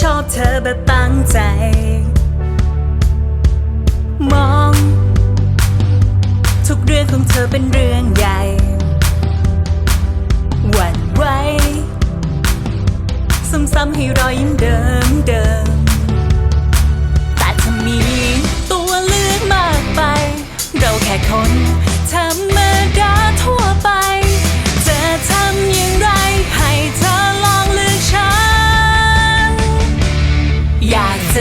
ชอบเธอแบบตั้งใจ มอง ทุกเรื่องของเธอเป็นเรื่องใหญ่หวั่นไหวซ้ำๆให้รอยยิ้ม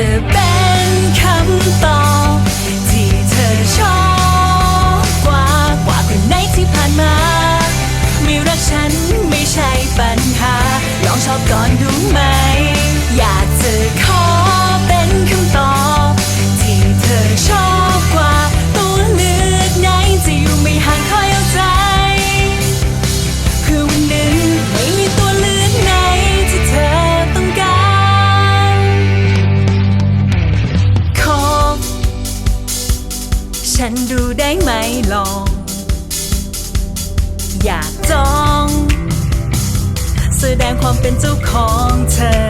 ากจะเป็นคำตอบที่เธอชอบกว่ากว่าคนไหนที่ผ่านมา ไม่รักฉันไม่ใช่ปัญหา ลองชอบก่อนดูไหม ลอง อยากจอง แสดงความเป็นเจ้าของเธอ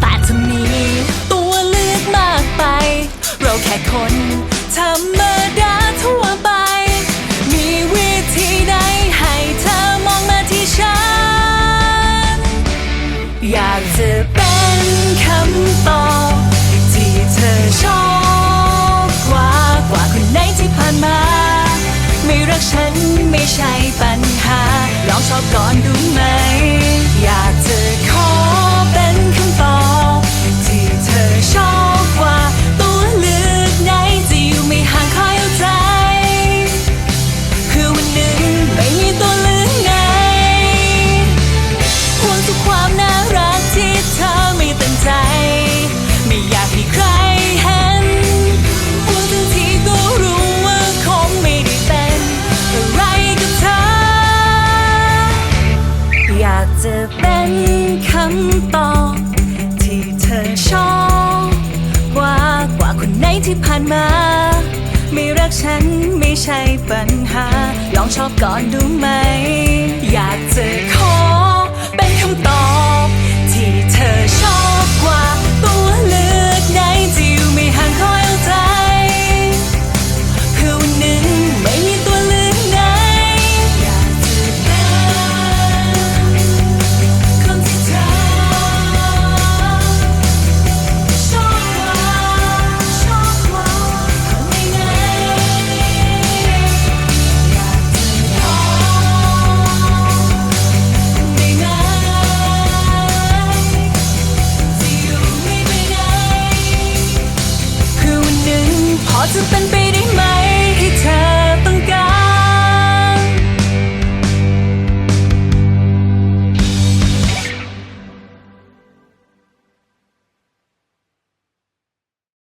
แต่ถ้ามีตัวเลือกมากไป เราแค่คนธรรมดาทั่วไป มีวิธีใดให้เธอมองมาที่ฉัน อยากจะเป็นคำตอบ ชอบก่อนดู อชอบกว่ากว่าคนไหนที่ผ่านมา ไม่รักฉันไม่ใช่ปัญหา ลองชอบก่อนดูไหม อยากจะขอเป็นคำตอบ what's it been? Baby?